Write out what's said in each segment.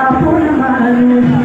আপন মানুষ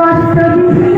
I'm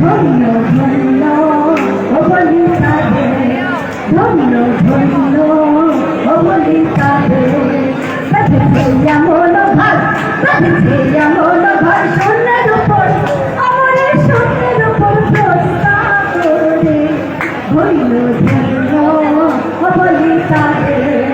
ধন্য ধন্য অবলি তাদের ধন্য ধন্য অবলি তাদের তাদের ছেয়া মন ভাত তাদের ছেয়া মন ভাত শূন্যের উপর আমাদের শূন্যের উপর প্রস্তা করে ধন্য ধন্য অবলি তাদের